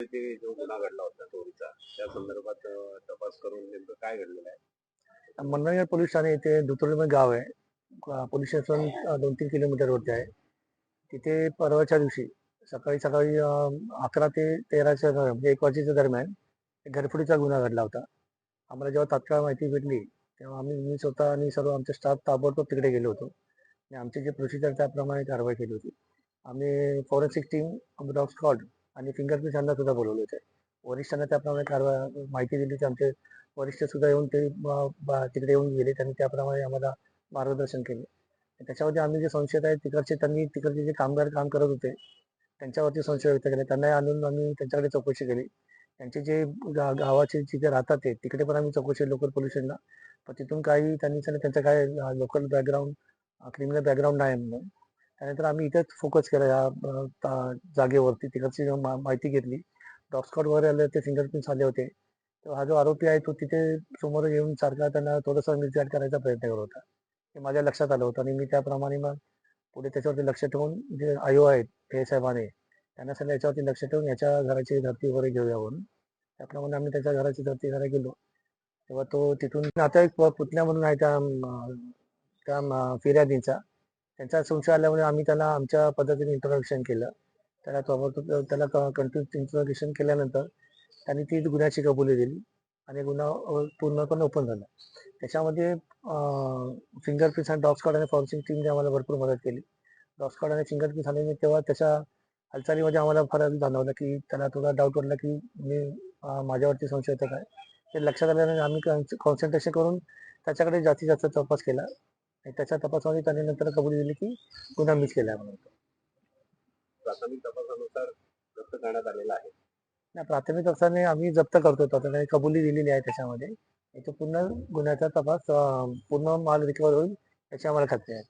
ते जो गुन्हा घडला होता चोरीचा त्या संदर्भात तपास करून नेमकं काय घडलेलं आहे? मंडणगड पोलीस ठाणे इथे दुतोलीमध्ये गाव आहे. अं, पोलीस स्टेशन अं, दोन तीन किलोमीटरवरती आहे. तिथे परवाच्या दिवशी सकाळी सकाळी अं, अकरा ते तेराच्या दरम्यान, म्हणजे एक वाजेच्या दरम्यान एक घरफोडीचा गुन्हा घडला होता. आम्हाला जेव्हा तात्काळ माहिती भेटली तेव्हा आम्ही मी स्वतः आणि सर्व आमचे स्टाफ ताबडतोब तिकडे गेलो होतो. आणि आमचे जे प्रोसिजर त्याप्रमाणे कारवाई केली होती. आम्ही फॉरेन्सिक टीम डॉग स्क्वॉड आणि फिंगरप्रिंट यांना सुद्धा बोलवले होते. वरिष्ठांना त्याप्रमाणे कारवाई माहिती दिली होती. आमचे वरिष्ठ सुद्धा येऊन ते तिकडे येऊन गेले. त्यांनी त्याप्रमाणे आम्हाला मार्गदर्शन केले. त्याच्यामध्ये आम्ही जे संशयित आहे तिकडचे त्यांनी तिकडचे जे कामगार काम करत होते त्यांच्यावरती संशय व्यक्त केले. त्यांनाही आणून आम्ही त्यांच्याकडे चौकशी केली. त्यांचे जे गा गावाचे जिथे राहतात ते तिकडे पण आम्ही चौकशी लोकल पोल्युशनला पण तिथून काही त्यांनी त्यांचं काय लोकल बॅकग्राऊंड क्रिमिनल बॅकग्राऊंड नाही म्हणून. त्यानंतर आम्ही इथेच फोकस केला या ता- जागेवरती तिकडची जेव्हा मा- माहिती घेतली. डॉग स्कॉट वगैरे आले ते फिंगरप्रिंट्स आले होते. तर हा जो आरोपी आहे तो तिथे समोर येऊन सारखा त्यांना थोडंसं मिसगाईड करायचा प्रयत्न करत होता. हे माझ्या लक्षात आलं होतं आणि मी त्याप्रमाणे मग पुढे त्याच्यावरती लक्ष ठेवून जे आयो आहेत हे साहेबाने त्यांना सांगितलं याच्यावरती लक्ष ठेवून याच्या घराची धरती वगैरे घेऊया म्हणून. त्याप्रमाणे आम्ही त्याच्या घराची धरती घरा गेलो. तेव्हा तो तिथून आता एक प- म्हणून आहे त्या त्या फिर्यादींचा. त्यांचा संशय आल्यामुळे आम्ही त्याला आमच्या पद्धतीने इंट्रोडक्शन केलं. त्याला ताबडतोब त्याला कंटिन्यू इंट्रोडक्शन केल्यानंतर त्यांनी ती गुन्ह्याची कबुली दिली आणि गुन्हा पूर्णपणे ओपन झाला. त्याच्यामध्ये फिंगरप्रिंट्स आणि डॉग कार्ड आणि फॉरेन्सिक टीमने आम्हाला भरपूर मदत केली. डॉग कार्ड आणि फिंगरप्रिंट्स आल्याने तेव्हा त्याच्या हालचालीमध्ये आम्हाला फरक जाणवला की त्याला थोडा डाऊट वाटला की मी माझ्यावरती संशय होता काय? ते लक्षात आल्याने आम्ही कॉन्सन्ट्रेशन करून त्याच्याकडे जास्तीत जास्त तपास केला. आणि त्याच्या तपासामध्ये त्याने नंतर कबुली दिली की गुन्हा मिस केला म्हणून. प्राथमिक तपासानुसार जप्त करण्यात आलेला आहे. नाही प्राथमिक तपासाने आम्ही जप्त करतो त्याने कबुली दिलेली आहे त्याच्यामध्ये. याच्या पूर्ण गुन्ह्याचा तपास पूर्ण माल रिकवर होईल याची आम्हाला खात्री आहे.